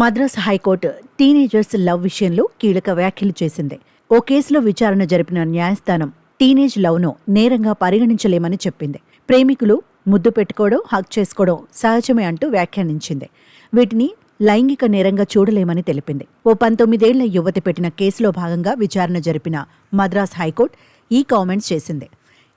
Madras high court teenagers love విషయంలో కీలక వ్యాఖ్యలు చేసింది. ఓ కేసులో విచారణ జరిపిన న్యాయస్థానం టీనేజ్ లవ్ను నేరంగా పరిగణించలేమని చెప్పింది. ప్రేమికులు ముద్దు పెట్టుకోవడం హక్ చేసుకోవడం సహజమే అంటూ వ్యాఖ్యానించింది. వీటిని లైంగిక నేరంగా చూడలేమని తెలిపింది. ఓ పంతొమ్మిదేళ్ళ యువతి పెట్టిన కేసులో భాగంగా విచారణ జరిపిన మద్రాస్ హైకోర్టు ఈ కామెంట్స్ చేసింది.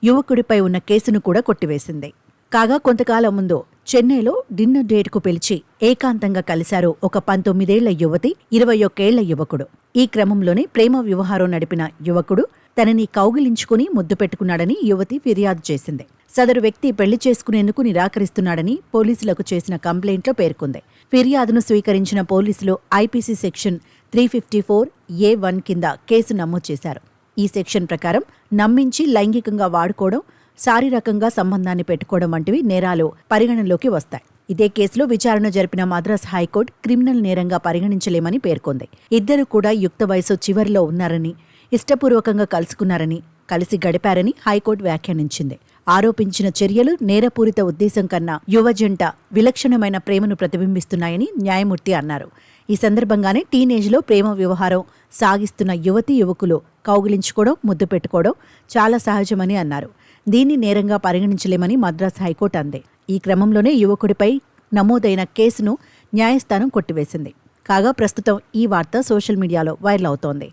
యువకుడిపై ఉన్న కేసును కూడా కొట్టివేసింది. కాగా కొంతకాలం ముందు చెన్నైలో డిన్నర్ డేట్కు పిలిచి ఏకాంతంగా కలిశారు ఒక పంతొమ్మిదేళ్ళ యువతి ఇరవై ఒక్కేళ్ళ యువకుడు. ఈ క్రమంలోనే ప్రేమ వ్యవహారం నడిపిన యువకుడు తనని కౌగిలించుకుని ముద్దు పెట్టుకున్నాడని యువతి ఫిర్యాదు చేసింది. సదరు వ్యక్తి పెళ్ళి చేసుకునేందుకు నిరాకరిస్తున్నాడని పోలీసులకు చేసిన కంప్లైంట్లో పేర్కొంది. ఫిర్యాదును స్వీకరించిన పోలీసులు IPC section three fifty four A one కింద కేసు నమోదు చేశారు. ఈ సెక్షన్ ప్రకారం నమ్మించి లైంగికంగా వాడుకోవడం శారీరకంగా సంబంధాన్ని పెట్టుకోవడం వంటివి నేరాలు పరిగణనలోకి వస్తాయి. ఇదే కేసులో విచారణ జరిపిన మద్రాస్ హైకోర్టు క్రిమినల్ నేరంగా పరిగణించలేమని పేర్కొంది. ఇద్దరు కూడా యుక్త వయసు చివరిలో ఉన్నారని ఇష్టపూర్వకంగా కలుసుకున్నారని కలిసి గడిపారని హైకోర్టు వ్యాఖ్యానించింది. ఆరోపించిన చర్యలు నేరపూరిత ఉద్దేశం కన్నా యువజంట విలక్షణమైన ప్రేమను ప్రతిబింబిస్తున్నాయని న్యాయమూర్తి అన్నారు. ఈ సందర్భంగానే టీనేజ్లో ప్రేమ వ్యవహారం సాగిస్తున్న యువతీ యువకులు కౌగిలించుకోవడం ముద్దు పెట్టుకోవడం చాలా సహజమని అన్నారు. దీన్ని నేరంగా పరిగణించలేమని మద్రాస్ హైకోర్టు అంది. ఈ క్రమంలోనే యువకుడిపై నమోదైన కేసును న్యాయస్థానం కొట్టివేసింది. కాగా ప్రస్తుతం ఈ వార్త సోషల్ మీడియాలో వైరల్ అవుతోంది.